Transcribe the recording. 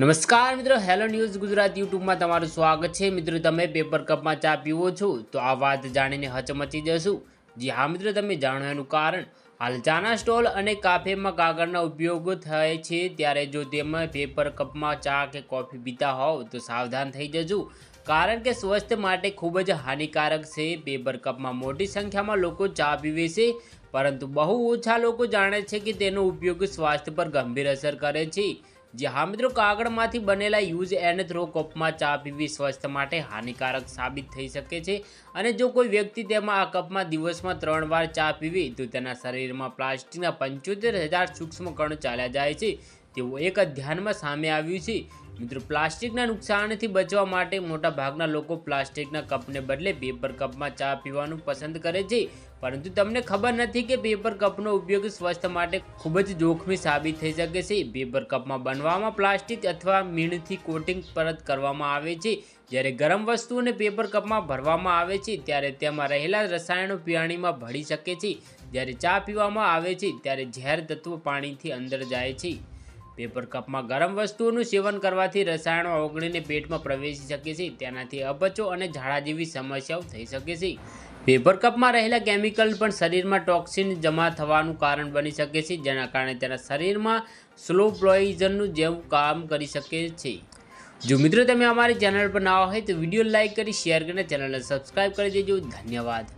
નમસ્કાર મિત્રો hello news Gujarat યુટ્યુબમાં તમારું સ્વાગત છે. મિત્રો, તમે પેપર કપમાં ચા પીવો છો તો આ વાત જાણીને હચમચી જશું. જી હા મિત્રો, તમે જાણો એનું કારણ, હાલ ચાના સ્ટોલ અને કાફેમાં કાગળના ઉપયોગ થાય છે. ત્યારે જો તેમાં પેપર કપમાં ચા કે કોફી પીતા હોવ તો સાવધાન થઈ જજો. કારણ કે સ્વાસ્થ્ય માટે ખૂબ જ હાનિકારક છે. પેપર કપમાં મોટી સંખ્યામાં લોકો ચા પીવે છે, પરંતુ બહુ ઓછા લોકો જાણે છે કે તેનો ઉપયોગ સ્વાસ્થ્ય પર ગંભીર અસર કરે છે. જે હા મિત્રો, કાગળમાંથી બનેલા યુઝ એન્ડ થ્રો કપમાં ચા પીવી સ્વાસ્થ્ય માટે હાનિકારક સાબિત થઈ શકે છે. અને જો કોઈ વ્યક્તિ તેમાં આ કપમાં દિવસમાં ત્રણ વાર ચા પીવી, તો તેના શરીરમાં પ્લાસ્ટિકના પંચોતેર હજાર સૂક્ષ્મ કણ ચાલ્યા જાય છે. તેવું એક અધ્યયનમાં સામે આવ્યું છે. મિત્રો, પ્લાસ્ટિકના નુકસાનથી બચવા માટે મોટા ભાગના લોકો પ્લાસ્ટિકના કપને બદલે પેપર કપમાં ચા પીવાનું પસંદ કરે છે. પરંતુ તમને ખબર નથી કે પેપર કપનો ઉપયોગ સ્વસ્થ માટે ખૂબ જ જોખમી સાબિત થઈ શકે છે. પેપર કપમાં બનવામાં પ્લાસ્ટિક અથવા મીણથી કોટિંગ પરત કરવામાં આવે છે. જ્યારે ગરમ વસ્તુઓને પેપર કપમાં ભરવામાં આવે છે, ત્યારે તેમાં રહેલા રસાયણો પીવાણીમાં ભળી શકે છે. જ્યારે ચા પીવામાં આવે છે, ત્યારે ઝેર તત્વો પાણીથી અંદર જાય છે. પેપર કપમાં ગરમ વસ્તુઓનું સેવન કરવાથી રસાયણો ઓગળીને પેટમાં પ્રવેશી શકે છે. તેનાથી અપચો અને ઝાડા જેવી સમસ્યાઓ થઈ શકે છે. પેપર કપમાં રહેલા કેમિકલ પણ શરીરમાં ટોક્સિન જમા થવાનું કારણ બની શકે છે, જેના કારણે તેના શરીરમાં સ્લો પોઈઝનનું જેવું કામ કરી શકે છે. જો મિત્રો તમે અમારી ચેનલ પર ના હોય તો વીડિયો લાઇક કરી શેર કરીને ચેનલને સબસ્ક્રાઈબ કરી દેજો. ધન્યવાદ.